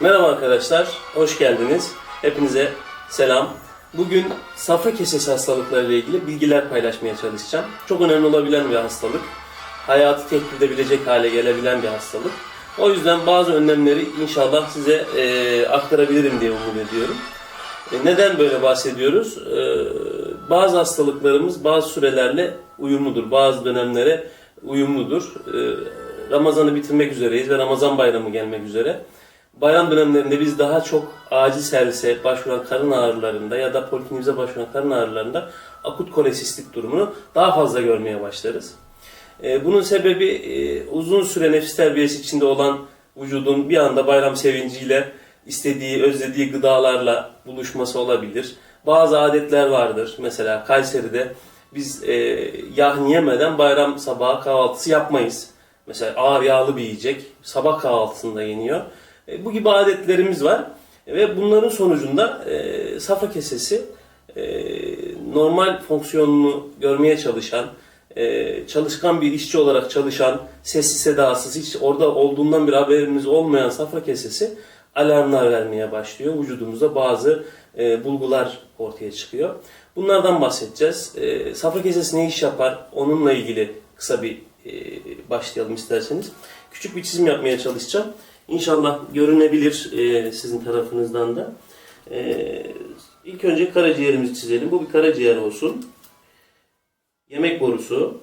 Merhaba arkadaşlar, hoş geldiniz. Hepinize selam. Bugün safra kesesi hastalıkları ile ilgili bilgiler paylaşmaya çalışacağım. Çok önemli olabilen bir hastalık. Hayatı tehdit edebilecek hale gelebilen bir hastalık. O yüzden bazı önlemleri inşallah size e, aktarabilirim diye umut ediyorum. E, neden böyle bahsediyoruz? E, bazı hastalıklarımız bazı sürelerle uyumludur, bazı dönemlere uyumludur. E, Ramazan'ı bitirmek üzereyiz ve Ramazan bayramı gelmek üzere. Bayram dönemlerinde biz daha çok acil servise başvuran karın ağrılarında ya da polikliniğimize başvuran karın ağrılarında akut kolesistik durumunu daha fazla görmeye başlarız. E, bunun sebebi e, uzun süre nefis terbiyesi içinde olan vücudun bir anda bayram sevinciyle istediği, özlediği gıdalarla buluşması olabilir. Bazı adetler vardır. Mesela Kayseri'de biz e, yağ yemeden bayram sabahı kahvaltısı yapmayız. Mesela ağır yağlı bir yiyecek sabah kahvaltısında yeniyor. E, bu gibi adetlerimiz var ve bunların sonucunda e, safra kesesi e, normal fonksiyonunu görmeye çalışan, e, çalışkan bir işçi olarak çalışan, sessiz sedasız, hiç orada olduğundan bir haberimiz olmayan safra kesesi alarmlar vermeye başlıyor. Vücudumuzda bazı e, bulgular ortaya çıkıyor. Bunlardan bahsedeceğiz. Safra kesesi ne iş yapar? Onunla ilgili kısa bir başlayalım isterseniz. Küçük bir çizim yapmaya çalışacağım. İnşallah görünebilir e, sizin tarafınızdan da. E, ilk önce karaciğerimizi çizelim. Bu bir karaciğer olsun. Yemek borusu.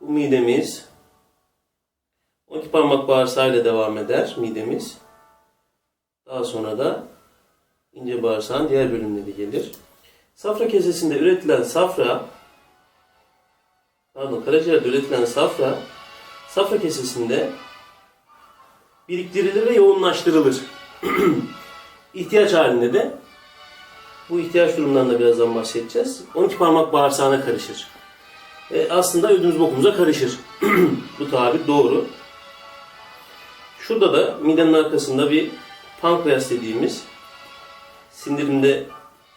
Bu midemiz. 12 parmak bağırsağıyla devam eder midemiz. Daha sonra da ince bağırsağın diğer bölümleri gelir. Safra kesesinde üretilen safra pardon karaciğerde üretilen safra safra kesesinde biriktirilir ve yoğunlaştırılır. ihtiyaç halinde de bu ihtiyaç durumundan da birazdan bahsedeceğiz. 12 parmak bağırsağına karışır. E, aslında ödümüz bokumuza karışır. bu tabir doğru. Şurada da midenin arkasında bir pankreas dediğimiz sindirimde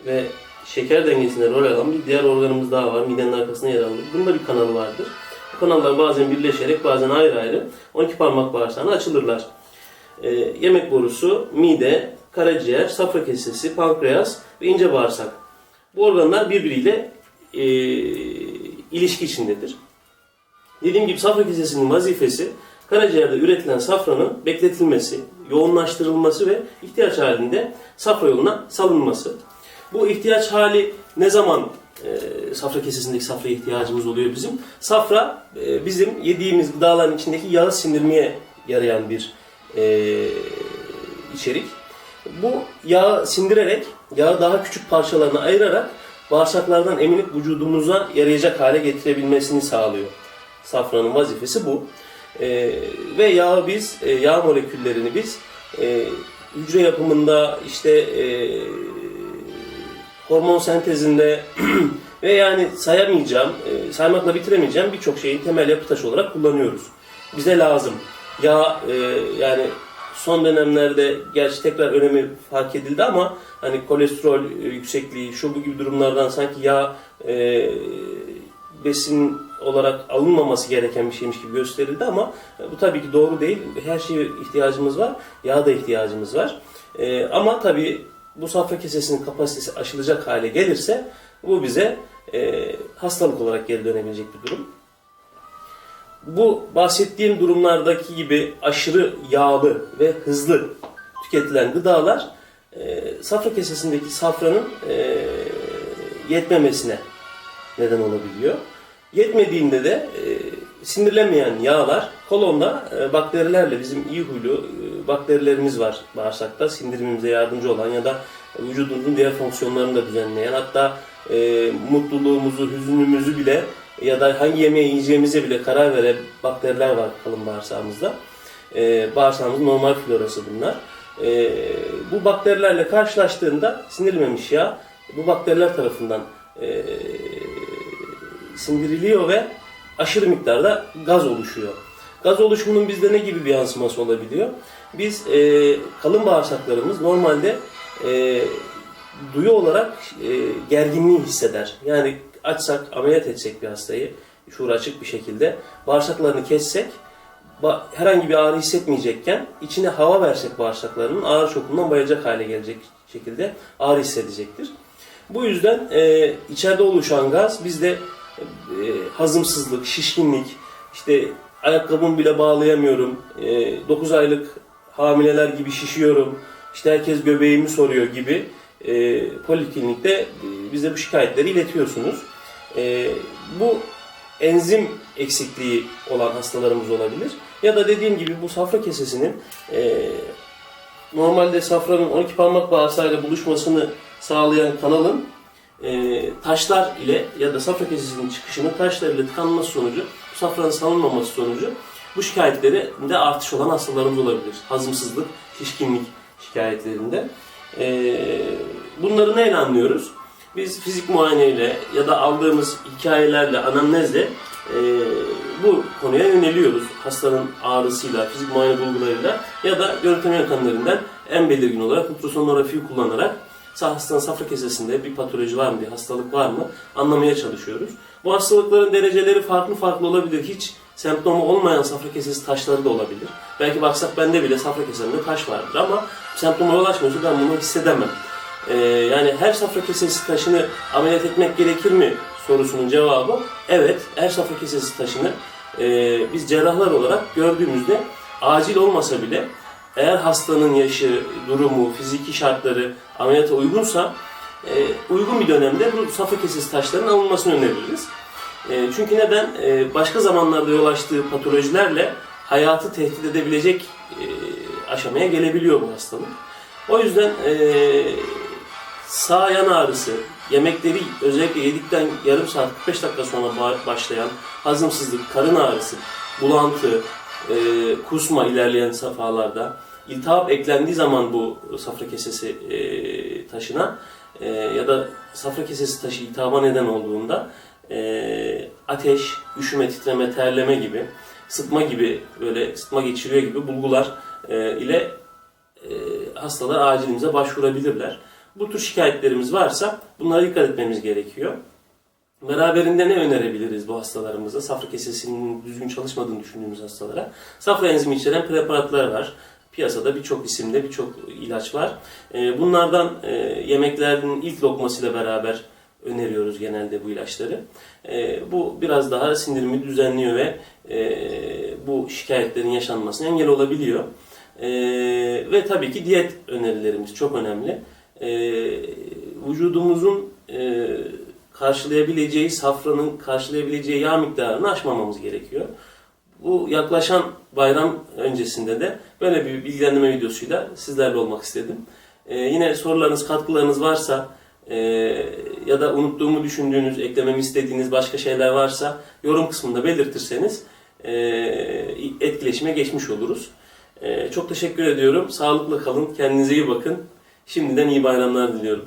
ve şeker dengesinde rol alan bir diğer organımız daha var. Midenin arkasında yer alır. Bunda bir kanalı vardır. Bu kanallar bazen birleşerek bazen ayrı ayrı 12 parmak bağırsağına açılırlar. Ee, yemek borusu, mide, karaciğer, safra kesesi, pankreas ve ince bağırsak. Bu organlar birbiriyle e, ilişki içindedir. Dediğim gibi safra kesesinin vazifesi karaciğerde üretilen safranın bekletilmesi, yoğunlaştırılması ve ihtiyaç halinde safra yoluna salınması. Bu ihtiyaç hali ne zaman e, safra kesesindeki safraya ihtiyacımız oluyor bizim? Safra e, bizim yediğimiz gıdaların içindeki yağı sindirmeye yarayan bir e, içerik. Bu yağı sindirerek, yağı daha küçük parçalarına ayırarak bağırsaklardan eminip vücudumuza yarayacak hale getirebilmesini sağlıyor. Safranın vazifesi bu. E, ve yağı biz, e, yağ moleküllerini biz e, hücre yapımında işte e, hormon sentezinde ve yani sayamayacağım, e, saymakla bitiremeyeceğim birçok şeyin temel yapı taşı olarak kullanıyoruz. Bize lazım. Yağ e, yani son dönemlerde gerçi tekrar önemi fark edildi ama hani kolesterol e, yüksekliği, şu bu gibi durumlardan sanki yağ e, besin olarak alınmaması gereken bir şeymiş gibi gösterildi ama bu tabii ki doğru değil. Her şeye ihtiyacımız var. Yağa da ihtiyacımız var. E, ama tabii bu safra kesesinin kapasitesi aşılacak hale gelirse bu bize e, hastalık olarak geri dönebilecek bir durum. Bu bahsettiğim durumlardaki gibi aşırı yağlı ve hızlı tüketilen gıdalar e, safra kesesindeki safranın e, yetmemesine neden olabiliyor. Yetmediğinde de e, sindirilemeyen yağlar kolonda e, bakterilerle bizim iyi huylu e, bakterilerimiz var bağırsakta sindirimimize yardımcı olan ya da vücudumuzun diğer fonksiyonlarını da düzenleyen hatta e, mutluluğumuzu, hüzünümüzü bile ya da hangi yemeği yiyeceğimize bile karar veren bakteriler var kalın bağırsağımızda. E, bağırsağımızın normal florası bunlar. E, bu bakterilerle karşılaştığında sindirilmemiş yağ bu bakteriler tarafından e, sindiriliyor ve aşırı miktarda gaz oluşuyor. Gaz oluşumunun bizde ne gibi bir yansıması olabiliyor? Biz e, kalın bağırsaklarımız normalde e, duyu olarak e, gerginliği hisseder. Yani açsak, ameliyat etsek bir hastayı, şuur açık bir şekilde bağırsaklarını kessek herhangi bir ağrı hissetmeyecekken içine hava versek bağırsaklarının ağrı çokundan bayılacak hale gelecek şekilde ağrı hissedecektir. Bu yüzden e, içeride oluşan gaz bizde e, hazımsızlık, şişkinlik, işte ayakkabımı bile bağlayamıyorum, 9 aylık hamileler gibi şişiyorum, işte herkes göbeğimi soruyor gibi e, poliklinikte e, bize bu şikayetleri iletiyorsunuz. E, bu enzim eksikliği olan hastalarımız olabilir. Ya da dediğim gibi bu safra kesesinin e, normalde safranın 12 parmak bağırsağıyla buluşmasını sağlayan kanalın e, taşlar ile ya da safra kesesinin çıkışının taşlar ile tıkanması sonucu, safranın salınmaması sonucu bu şikayetlerinde artış olan hastalarımız olabilir. Hazımsızlık, şişkinlik şikayetlerinde. E, bunları neyle anlıyoruz? Biz fizik muayeneyle ya da aldığımız hikayelerle, anamnezle e, bu konuya yöneliyoruz. Hastanın ağrısıyla, fizik muayene bulgularıyla ya da görüntüleme yöntemlerinden en belirgin olarak ultrasonografiyi kullanarak hastanın safra kesesinde bir patoloji var mı, bir hastalık var mı anlamaya çalışıyoruz. Bu hastalıkların dereceleri farklı farklı olabilir. Hiç semptomu olmayan safra kesesi taşları da olabilir. Belki baksak bende bile safra kesemde taş vardır ama semptoma ulaşmıyorsa ben bunu hissedemem. Ee, yani her safra kesesi taşını ameliyat etmek gerekir mi sorusunun cevabı evet. Her safra kesesi taşını e, biz cerrahlar olarak gördüğümüzde acil olmasa bile eğer hastanın yaşı, durumu, fiziki şartları ameliyata uygunsa e, uygun bir dönemde bu safra kesesi taşlarının alınmasını öneririz. E, çünkü neden? E, başka zamanlarda yol açtığı patolojilerle hayatı tehdit edebilecek e, aşamaya gelebiliyor bu hastalık. O yüzden e, sağ yan ağrısı, yemekleri özellikle yedikten yarım saat 45 dakika sonra ba- başlayan hazımsızlık, karın ağrısı, bulantı, e, kusma ilerleyen safhalarda, iltihap eklendiği zaman bu safra kesesi e, taşına e, ya da safra kesesi taşı iltihaba neden olduğunda e, ateş, üşüme, titreme, terleme gibi, sıtma gibi böyle sıtma geçiriyor gibi bulgular e, ile e, hastalar acilimize başvurabilirler. Bu tür şikayetlerimiz varsa bunlara dikkat etmemiz gerekiyor. Beraberinde ne önerebiliriz bu hastalarımıza? Safra kesesinin düzgün çalışmadığını düşündüğümüz hastalara. Safra enzimi içeren preparatlar var. Piyasada birçok isimde birçok ilaç var. Ee, Bunlardan e, yemeklerin ilk lokmasıyla beraber öneriyoruz genelde bu ilaçları. Ee, Bu biraz daha sindirimi düzenliyor ve e, bu şikayetlerin yaşanmasına engel olabiliyor. Ee, Ve tabii ki diyet önerilerimiz çok önemli. Ee, Vücudumuzun e, karşılayabileceği, safranın karşılayabileceği yağ miktarını aşmamamız gerekiyor. Bu yaklaşan bayram öncesinde de böyle bir bilgilendirme videosuyla sizlerle olmak istedim. Ee, yine sorularınız, katkılarınız varsa e, ya da unuttuğumu düşündüğünüz, eklememi istediğiniz başka şeyler varsa yorum kısmında belirtirseniz e, etkileşime geçmiş oluruz. E, çok teşekkür ediyorum. Sağlıklı kalın, kendinize iyi bakın. Şimdiden iyi bayramlar diliyorum.